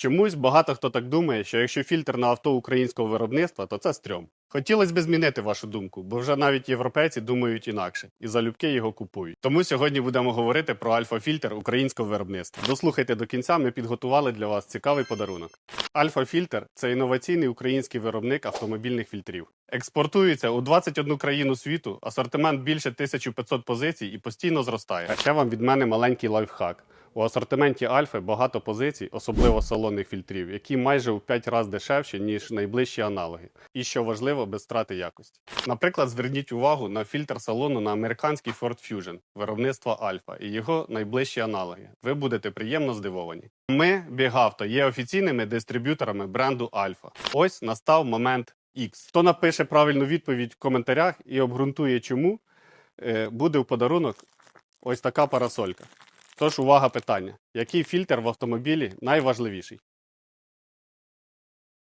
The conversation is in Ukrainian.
Чомусь багато хто так думає, що якщо фільтр на авто українського виробництва, то це стрьом. Хотілося б змінити вашу думку, бо вже навіть європейці думають інакше і залюбки його купують. Тому сьогодні будемо говорити про альфа-фільтр українського виробництва. Дослухайте до кінця, ми підготували для вас цікавий подарунок. Альфа-фільтр це інноваційний український виробник автомобільних фільтрів. Експортується у 21 країну світу, асортимент більше 1500 позицій і постійно зростає. А ще вам від мене маленький лайфхак. У асортименті Альфи багато позицій, особливо салонних фільтрів, які майже у 5 разів дешевші, ніж найближчі аналоги. І що важливо, без страти якості. Наприклад, зверніть увагу на фільтр салону на американський Ford Fusion виробництва Альфа і його найближчі аналоги. Ви будете приємно здивовані. Ми, Бігавто, є офіційними дистриб'юторами бренду Альфа. Ось настав момент X. Хто напише правильну відповідь в коментарях і обґрунтує, чому, е, буде в подарунок ось така парасолька. Тож увага питання: який фільтр в автомобілі найважливіший?